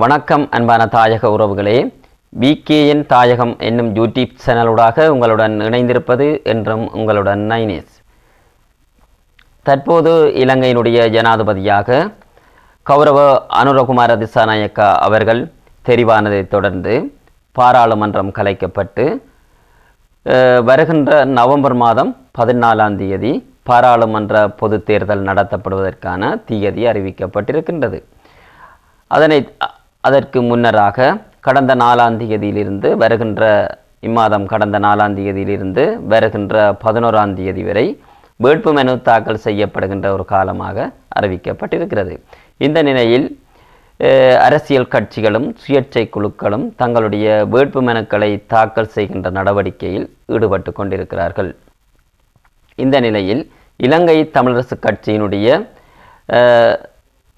வணக்கம் அன்பான தாயக உறவுகளே. பிகேஎன் தாயகம் என்னும் யூடியூப் சேனலூடாக உங்களுடன் இணைந்திருப்பது என்றும் உங்களுடன் நைனேஸ். தற்போது இலங்கையினுடைய ஜனாதிபதியாக கௌரவ அனுரகுமார திசாநாயக்கா அவர்கள் தெரிவானதைத் தொடர்ந்து பாராளுமன்றம் கலைக்கப்பட்டு வருகின்ற நவம்பர் மாதம் பதினாலாம் தேதி பாராளுமன்ற பொதுத் தேர்தல் நடத்தப்படுவதற்கான தியதி அறிவிக்கப்பட்டிருக்கின்றது. அதனை அதற்கு முன்னராக கடந்த நாலாம் தேதியிலிருந்து வருகின்ற இம்மாதம் கடந்த நாலாம் தேதியிலிருந்து வருகின்ற பதினோராம் தேதி வரை வேட்புமனு தாக்கல் செய்யப்படுகின்ற ஒரு காலமாக அறிவிக்கப்பட்டிருக்கிறது. இந்த நிலையில் அரசியல் கட்சிகளும் சுயேட்சை குழுக்களும் தங்களுடைய வேட்புமனுக்களை தாக்கல் செய்கின்ற நடவடிக்கையில் ஈடுபட்டு கொண்டிருக்கிறார்கள். இந்த நிலையில் இலங்கை தமிழரசு கட்சியினுடைய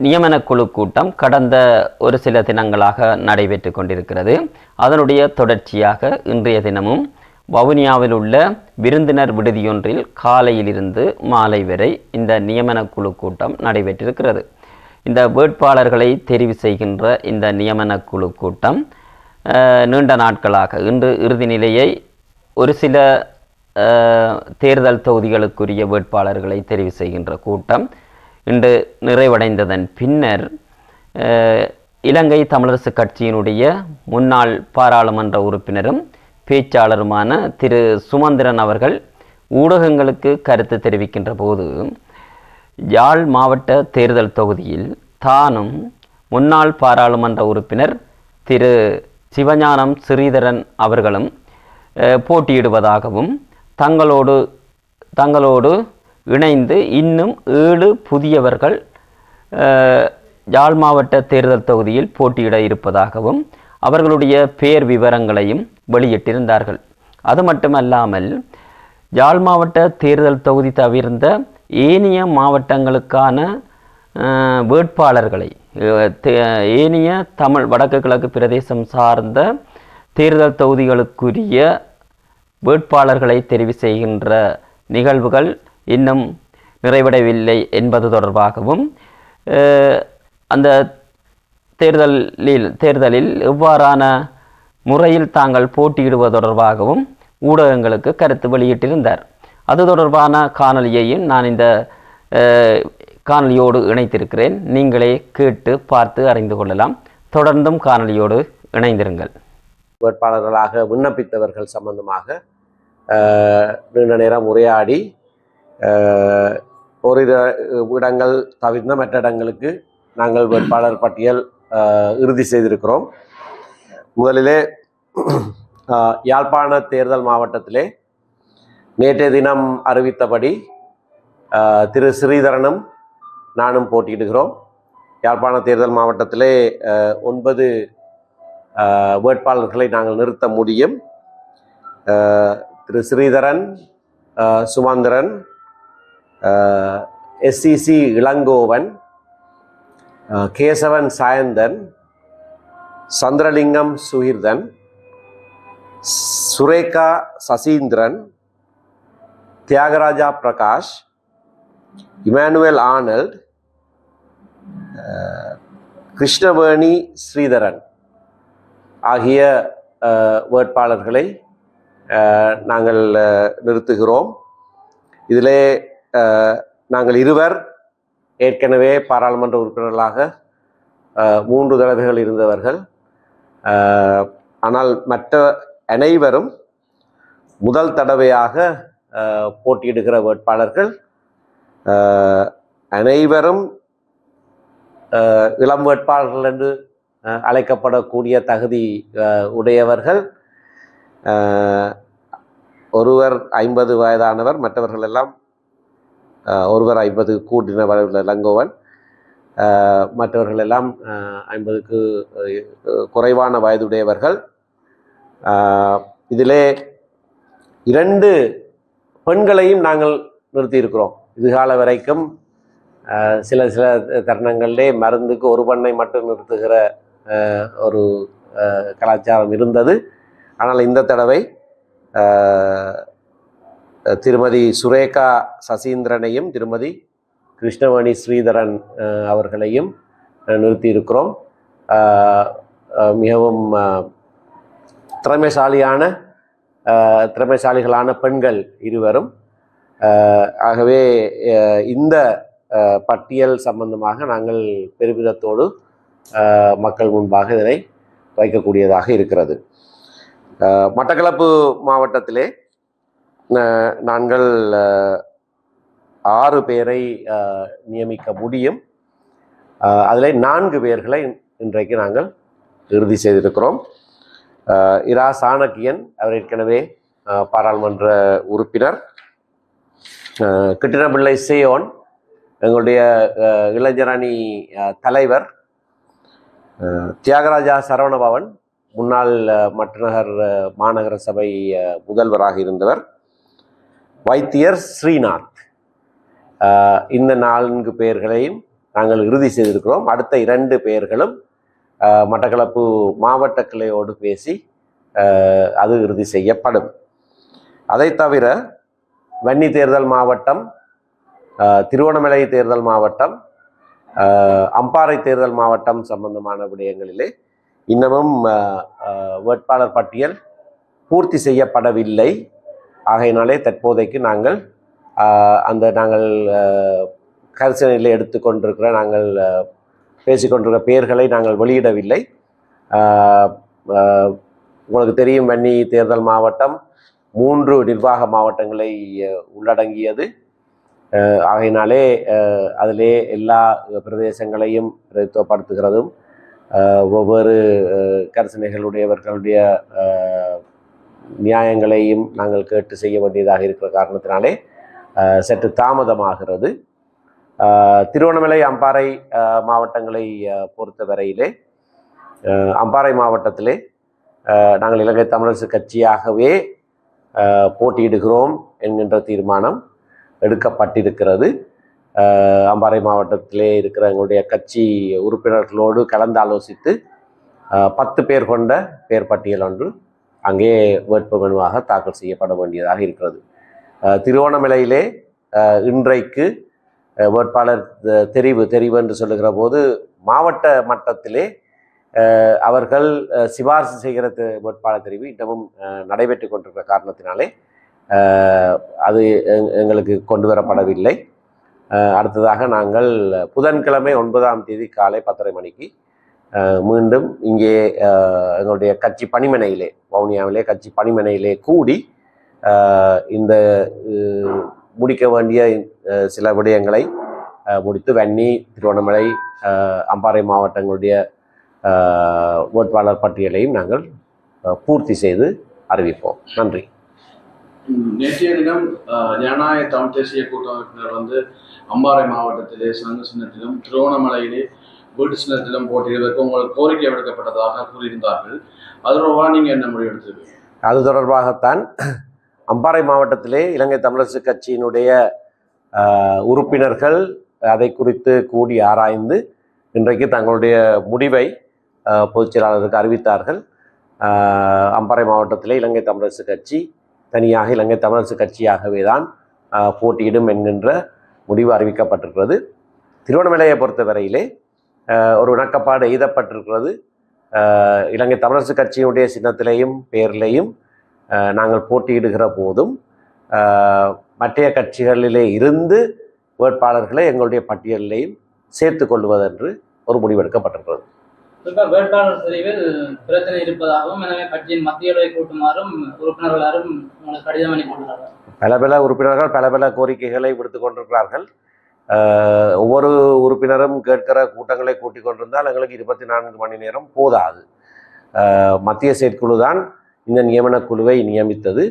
நியமனக்குழு குழு கூட்டம் கடந்த ஒரு சில தினங்களாக நடைபெற்று கொண்டிருக்கிறது. அதனுடைய தொடர்ச்சியாக இன்றைய தினமும் வவுனியாவில் உள்ள விருந்தினர் விடுதியொன்றில் காலையிலிருந்து மாலை வரை இந்த நியமனக் குழு கூட்டம் நடைபெற்றிருக்கிறது. இந்த வேட்பாளர்களை தெரிவு செய்கின்ற இந்த நியமனக்குழு கூட்டம் நீண்ட நாட்களாக இன்று இறுதி நிலையை ஒரு சில தேர்தல் தொகுதிகளுக்குரிய வேட்பாளர்களை தெரிவு செய்கின்ற கூட்டம் இன்று நிறைவடைந்ததன் பின்னர் அஹ், இலங்கை தமிழரசு கட்சியினுடைய முன்னாள் பாராளுமன்ற உறுப்பினரும் பேச்சாளருமான திரு சுமந்திரன் அவர்கள் ஊடகங்களுக்கு கருத்து தெரிவிக்கின்ற போது யாழ் மாவட்ட தேர்தல் தொகுதியில் தானும் முன்னாள் பாராளுமன்ற உறுப்பினர் திரு சிவஞானம் ஸ்ரீதரன் அவர்களும் அஹ், போட்டியிடுவதாகவும் தங்களோடு தங்களோடு இணைந்து இன்னும் ஏழு புதியவர்கள் யாழ் மாவட்ட தேர்தல் தொகுதியில் போட்டியிட இருப்பதாகவும் அவர்களுடைய பேர் விவரங்களையும் வெளியிட்டிருந்தார்கள். அது மட்டுமல்லாமல் யாழ் மாவட்ட தேர்தல் தொகுதி தவிர்ந்த ஏனைய மாவட்டங்களுக்கான வேட்பாளர்களை தே- ஏனைய தமிழ் வடக்கு கிழக்கு பிரதேசம் சார்ந்த தேர்தல் தொகுதிகளுக்குரிய வேட்பாளர்களை தெரிவு செய்கின்ற நிகழ்வுகள் இன்னும் நிறைவடையவில்லை என்பது தொடர்பாகவும் அந்த தேர்தலில் தேர்தலில் எவ்வாறான முறையில் தாங்கள் போட்டியிடுவது தொடர்பாகவும் ஊடகங்களுக்கு கருத்து வெளியிட்டிருந்தார். அது தொடர்பான காணொலியையும் நான் இந்த காணொலியோடு இணைத்திருக்கிறேன். நீங்களே கேட்டு பார்த்து அறிந்து கொள்ளலாம். தொடர்ந்தும் காணொலியோடு இணைந்திருங்கள். வேட்பாளர்களாக விண்ணப்பித்தவர்கள் சம்பந்தமாக நீண்ட நேரம் உரையாடி ஒரு இடங்கள் தவிர்ந்த மற்ற இடங்களுக்கு நாங்கள் வேட்பாளர் பட்டியல் இறுதி செய்திருக்கிறோம். முதலிலே யாழ்ப்பாண தேர்தல் மாவட்டத்திலே நேற்றைய தினம் அறிவித்தபடி திரு ஸ்ரீதரனும் நானும் போட்டியிடுகிறோம். யாழ்ப்பாண தேர்தல் மாவட்டத்திலே ஒன்பது வேட்பாளர்களை நாங்கள் நிறுத்த முடியும். Thiru Sritharan Sumanthiran SCC Ilangovan Kesavan Sayanthan Chandralingam Sukirthan Sureka Saseendran Thiyagaraja Prakash Emmanuel Arnold Krishnaveni Sritharan ஆகிய வேட்பாளர்களை நாங்கள் நிறுத்துகிறோம். இதிலே நாங்கள் இருவர் ஏற்கனவே பாராளுமன்ற உறுப்பினர்களாக மூன்று தடவைகள் இருந்தவர்கள். ஆனால் மற்ற அனைவரும் முதல் தடவையாக போட்டியிடுகிற வேட்பாளர்கள். அனைவரும் இளம் வேட்பாளர்கள் என்று அழைக்கப்படக்கூடிய தகுதி உடையவர்கள். ஒருவர் ஐம்பது வயதானவர் மற்றவர்கள் எல்லாம் ஒருவர் ஐம்பது கூட்டின வயதுள்ள இளங்கோவன் மற்றவர்கள் எல்லாம் ஐம்பதுக்கு குறைவான வயதுடையவர்கள். இதிலே இரண்டு பெண்களையும் நாங்கள் நிறுத்தியிருக்கிறோம். இதுகால வரைக்கும் சில சில தருணங்களிலே மருந்துக்கு ஒரு பெண்ணை மட்டும் நிறுத்துகிற ஒரு கலாச்சாரம் இருந்தது. ஆனால் இந்த தடவை திருமதி சுரேகா சசீந்திரனையும் திருமதி கிருஷ்ணவேணி ஸ்ரீதரன் அவர்களையும் நிறுத்தியிருக்கிறோம். மிகவும் திறமைசாலியான திறமைசாலிகளான பெண்கள் இருவரும். ஆகவே இந்த பட்டியல் சம்பந்தமாக நாங்கள் பெருமிதத்தோடு மக்கள் முன்பாக இதனை வைக்கக்கூடியதாக இருக்கிறது. மட்டக்களப்பு மாவட்டத்திலே நாங்கள் ஆறு பேரை நியமிக்க முடியும். அதில் நான்கு பேர்களை இன்றைக்கு நாங்கள் இறுதி செய்திருக்கிறோம். இரா சாணக்கியன் அவர் ஏற்கனவே பாராளுமன்ற உறுப்பினர். கிட்டினபிள்ளை சேயோன் எங்களுடைய இளைஞரணி தலைவர். தியாகராஜா சரவணபவன் முன்னாள் மட்டுநகர் மாநகர சபை முதல்வராக இருந்தவர். வைத்தியர் ஸ்ரீநாத். இந்த நான்கு பெயர்களையும் நாங்கள் இறுதி செய்திருக்கிறோம். அடுத்த இரண்டு பெயர்களும் மட்டக்களப்பு மாவட்ட கிளையோடு பேசி அது இறுதி செய்யப்படும். அதை தவிர வன்னி தேர்தல் மாவட்டம் திருவண்ணாமலை தேர்தல் மாவட்டம் அம்பாறை தேர்தல் மாவட்டம் சம்பந்தமான விடயங்களிலே இன்னமும் வேட்பாளர் பட்டியல் பூர்த்தி செய்யப்படவில்லை. ஆகையினாலே தற்போதைக்கு நாங்கள் அந்த நாங்கள் கரிசனையில் எடுத்துக்கொண்டிருக்கிற நாங்கள் பேசிக்கொண்டிருக்கிற பெயர்களை நாங்கள் வெளியிடவில்லை. உங்களுக்கு தெரியும் வன்னி தேர்தல் மாவட்டம் மூன்று நிர்வாக மாவட்டங்களை உள்ளடங்கியது. ஆகையினாலே அதிலே எல்லா பிரதேசங்களையும் பிரதித்துவப்படுத்துகிறதும் ஒவ்வொரு கரிசனைகளுடையவர்களுடைய நியாயங்களையும் நாங்கள் கேட்டு செய்ய வேண்டியதாக இருக்கிற காரணத்தினாலே சற்று தாமதமாகிறது. திருவண்ணாமலை அம்பாறை மாவட்டங்களை பொறுத்தவரையிலே அம்பாறை மாவட்டத்திலே நாங்கள் இலங்கை தமிழரசு கட்சியாகவே போட்டியிடுகிறோம் என்கின்ற தீர்மானம் எடுக்கப்பட்டிருக்கிறது. அம்பாறை மாவட்டத்திலே இருக்கிற எங்களுடைய கட்சி உறுப்பினர்களோடு கலந்து ஆலோசித்து பத்து பேர் கொண்ட பேர் பட்டியல் ஒன்று. அங்கே வேட்பு மனுவாக தாக்கல் செய்யப்பட வேண்டியதாக இருக்கிறது. திருவோணமலையிலே இன்றைக்கு வேட்பாளர் தெரிவு தெரிவு என்று சொல்லுகிற போது மாவட்ட மட்டத்திலே அவர்கள் சிபாரிசு செய்கிற வேட்பாளர் தெரிவு இன்னமும் நடைபெற்று கொண்டிருக்கிற காரணத்தினாலே அது எங்- எங்களுக்கு கொண்டு வரப்படவில்லை. அடுத்ததாக நாங்கள் புதன்கிழமை ஒன்பதாம் தேதி காலை பத்தரை மணிக்கு மீண்டும் இங்கே எங்களுடைய கட்சி பணிமனையிலே வவுனியாவிலே கட்சி பணிமனையிலே கூடி இந்த முடிக்க வேண்டிய சில விடயங்களை முடித்து வன்னி திருவண்ணாமலை அம்பாறை மாவட்டங்களுடைய வேட்பாளர் பட்டியலையும் நாங்கள் பூர்த்தி செய்து அறிவிப்போம். நன்றி. நேற்றைய தினம் ஜனநாயக தமிழ் தேசிய கூட்டமைப்பினர் வந்து அம்பாறை மாவட்டத்திலே சங்க சின்னத்திலும் திருவண்ணாமலையிலே வீட்டு தினம் போட்டியதற்கு உங்களுக்கு கோரிக்கை விடுக்கப்பட்டதாக கூறியிருந்தார்கள். அது தொடர்பாக நீங்கள் என்ன முடிவு எடுத்திருக்கீங்க அது தொடர்பாகத்தான் அம்பாறை மாவட்டத்திலே இலங்கை தமிழரசு கட்சியினுடைய உறுப்பினர்கள் அதை குறித்து கூடி ஆராய்ந்து இன்றைக்கு தங்களுடைய முடிவை ஆஹ், பொதுச் செயலாளருக்கு அறிவித்தார்கள். அம்பாறை மாவட்டத்திலே இலங்கை தமிழரசு கட்சி தனியாக இலங்கை தமிழரசு கட்சியாகவே தான் போட்டியிடும் என்கின்ற முடிவு அறிவிக்கப்பட்டிருக்கிறது. திருவண்ணாமலையை பொறுத்தவரையிலே ஒரு இணக்கப்பாடு எய்தப்பட்டிருக்கிறது. இலங்கை தமிழரசு கட்சியினுடைய சின்னத்திலேயும் பெயரிலேயும் ஆஹ், நாங்கள் போட்டியிடுகிற போதும் மற்றைய கட்சிகளிலே இருந்து வேட்பாளர்களை எங்களுடைய பட்டியலிலேயும் சேர்த்து கொள்வதென்று ஒரு முடிவெடுக்கப்பட்டிருக்கிறது. வேட்பாளர் தெரிவில் பிரச்சனை இருப்பதாகவும் எனவே கட்சியின் மத்தியவை கூட்டுமாறும் உறுப்பினர்களாரும் உங்களுக்கு கடிதம் அனுப்பியுள்ளார்கள் பல பல உறுப்பினர்கள் பல பல கோரிக்கைகளை விடுத்து கொண்டிருக்கிறார்கள். ஒவ்வொரு உறுப்பினரும் கேட்கிற கூட்டங்களை கூட்டிக் கொண்டிருந்தால் எங்களுக்கு இருபத்தி நான்கு மணி நேரம் போதாது. மத்திய செயற்குழு தான் இந்த நியமனக் குழுவை நியமித்தது.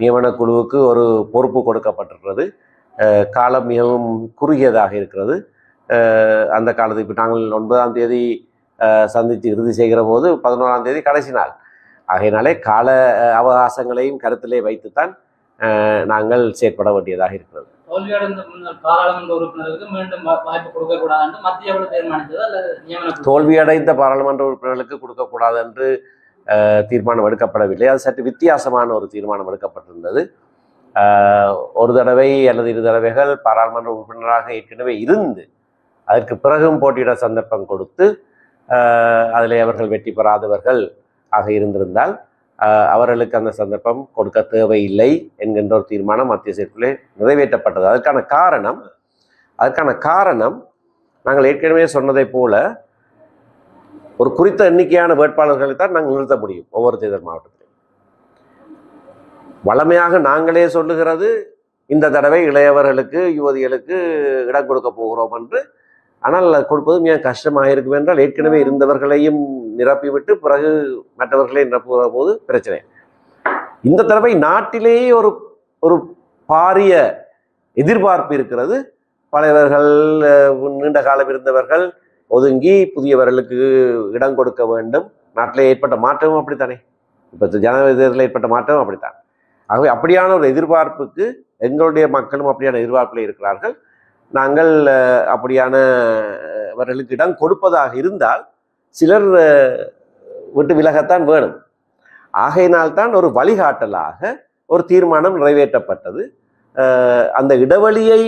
நியமன குழுவுக்கு ஒரு பொறுப்பு கொடுக்கப்பட்டிருக்கிறது. காலம் மிகவும் குறுகியதாக இருக்கிறது. அந்த காலத்தை இப்போ நாங்கள் ஒன்பதாம் தேதி சந்தித்து இறுதி செய்கிற போது பதினோராம் தேதி கடைசி நாள். ஆகையினாலே கால அவகாசங்களையும் கருத்திலே வைத்துத்தான் நாங்கள் செயற்பட வேண்டியதாக இருக்கிறது. தோல்வியடைந்த முன்னாள் பாராளுமன்ற உறுப்பினர்களுக்கு மீண்டும் வாய்ப்பு கொடுக்கக்கூடாது என்று மத்திய குழு தீர்மானித்தது அல்லது நியமன தோல்வியடைந்த பாராளுமன்ற உறுப்பினர்களுக்கு கொடுக்கக்கூடாது என்று தீர்மானம் எடுக்கப்படவில்லை. அது சற்று வித்தியாசமான ஒரு தீர்மானம் எடுக்கப்பட்டிருந்தது. ஒரு தடவை அல்லது இரு தடவைகள் பாராளுமன்ற உறுப்பினராக ஏற்கனவே இருந்து அதற்கு பிறகும் போட்டியிட சந்தர்ப்பம் கொடுத்து அதில் அவர்கள் வெற்றி பெறாதவர்கள் ஆக இருந்திருந்தால் அவர்களுக்கு அந்த சந்தர்ப்பம் கொடுக்க தேவையில்லை என்கின்ற ஒரு தீர்மானம் மத்திய செயற்குள்ளே நிறைவேற்றப்பட்டது. அதற்கான காரணம் அதற்கான காரணம் நாங்கள் ஏற்கனவே சொன்னதைப் போல ஒரு குறித்த எண்ணிக்கையான வேட்பாளர்களை தான் நாங்கள் நிறுத்த முடியும் ஒவ்வொரு தேர்தல் மாவட்டத்திலும். வளமையாக நாங்களே சொல்லுகிறது இந்த தடவை இளையவர்களுக்கு யுவதிகளுக்கு இடம் கொடுக்க போகிறோம் என்று. ஆனால் கொடுப்பது மிக கஷ்டமாக இருக்கும் என்றால் ஏற்கனவே இருந்தவர்களையும் நிரப்பிவிட்டு பிறகு மற்றவர்களை நிரப்புகிற போது பிரச்சனை. இந்த தடவை நாட்டிலேயே ஒரு ஒரு பாரிய எதிர்பார்ப்பு இருக்கிறது. பழையவர்கள் நீண்ட காலம் இருந்தவர்கள் ஒதுங்கி புதியவர்களுக்கு இடம் கொடுக்க வேண்டும். நாட்டில் ஏற்பட்ட மாற்றமும் அப்படித்தானே? இப்போ ஜனநாயக தேர்தலில் ஏற்பட்ட மாற்றமும் அப்படித்தான். ஆகவே அப்படியான ஒரு எதிர்பார்ப்புக்கு எங்களுடைய மக்களும் அப்படியான எதிர்பார்ப்பில் இருக்கிறார்கள். நாங்கள் அப்படியான அவர்களுக்கு இடம் கொடுப்பதாக இருந்தால் சிலர் விட்டு விலகத்தான் வேணும். ஆகையினால்தான் ஒரு வழிகாட்டலாக ஒரு தீர்மானம் நிறைவேற்றப்பட்டது. அந்த இடைவெளியை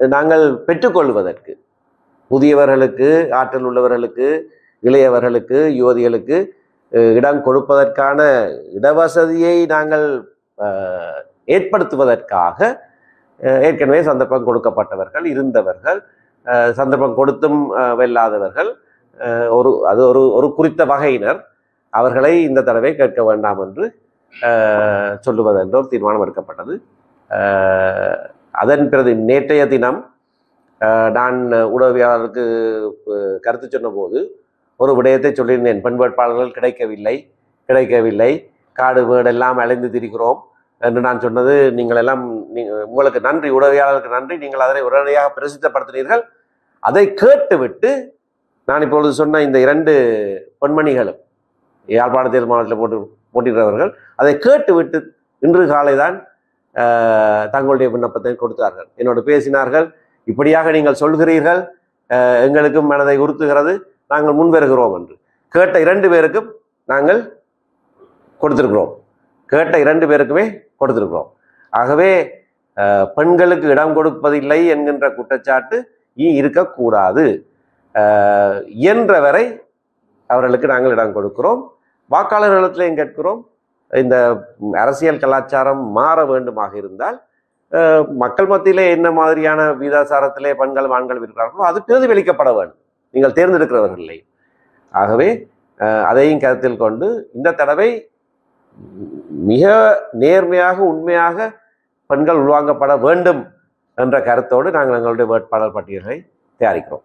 நாங்கள் பெற்றுக்கொள்வதற்கு புதியவர்களுக்கு ஆற்றல் உள்ளவர்களுக்கு இளையவர்களுக்கு யுவதிகளுக்கு இடம் கொடுப்பதற்கான இடவசதியை நாங்கள் ஏற்படுத்துவதற்காக ஏற்கனவே சந்தர்ப்பம் கொடுக்கப்பட்டவர்கள் இருந்தவர்கள் சந்தர்ப்பம் கொடுத்தும் வெல்லாதவர்கள் ஒரு அது ஒரு ஒரு குறித்த வகையினர். அவர்களை இந்த தடவை கேட்க வேண்டாம் என்று அஹ், சொல்லுவது என்ற ஒரு தீர்மானம் எடுக்கப்பட்டது. அதன் பிறகு நேற்றைய தினம் நான் உடவியாளருக்கு கருத்து சொன்னபோது ஒரு விடயத்தை சொல்லியிருந்தேன். பெண் வேட்பாளர்கள் கிடைக்கவில்லை கிடைக்கவில்லை. காடு வீடெல்லாம் அலைந்து திரிகிறோம் என்று நான் சொன்னது. நீங்கள் எல்லாம் உங்களுக்கு நன்றி உடவியாளருக்கு நன்றி. நீங்கள் அதனை உடனடியாக பிரசித்தப்படுத்தினீர்கள். அதை கேட்டுவிட்டு நான் இப்பொழுது சொன்ன இந்த இரண்டு பெண்மணிகளும் யாழ்ப்பாண தேர்தல் மாவட்டத்தில் போட்டு போட்டியிடுறவர்கள் அதை கேட்டுவிட்டு இன்று காலை தான் தங்களுடைய விண்ணப்பத்தை கொடுத்தார்கள். என்னோடு பேசினார்கள். இப்படியாக நீங்கள் சொல்கிறீர்கள் எங்களுக்கும் மனதை உறுத்துகிறது நாங்கள் முன்வருகிறோம் என்று. கேட்ட இரண்டு பேருக்கும் நாங்கள் கொடுத்துருக்கிறோம். கேட்ட இரண்டு பேருக்குமே கொடுத்துருக்கிறோம். ஆகவே பெண்களுக்கு இடம் கொடுப்பதில்லை என்கின்ற குற்றச்சாட்டு இனி இருக்கக்கூடாது. இயன்ற இயன்றவரை அவர்களுக்கு நாங்கள் இடம் கொடுக்கிறோம். வாக்காளர்களிடத்திலையும் கேட்கிறோம். இந்த அரசியல் கலாச்சாரம் மாற வேண்டுமாக இருந்தால் மக்கள் மத்தியிலே என்ன மாதிரியான வீதாசாரத்திலே பெண்கள் ஆண்கள் இருக்கிறார்களோ அது பிரதிபலிக்கப்பட வேண்டும். நீங்கள் தேர்ந்தெடுக்கிறவர்களே ஆகவே அதையும் கருத்தில் கொண்டு இந்த தடவை மிக நேர்மையாக உண்மையாக பெண்கள் உள்வாங்கப்பட வேண்டும் என்ற கருத்தோடு நாங்கள் எங்களுடைய வேட்பாளர் பட்டியலை தயாரிக்கிறோம்.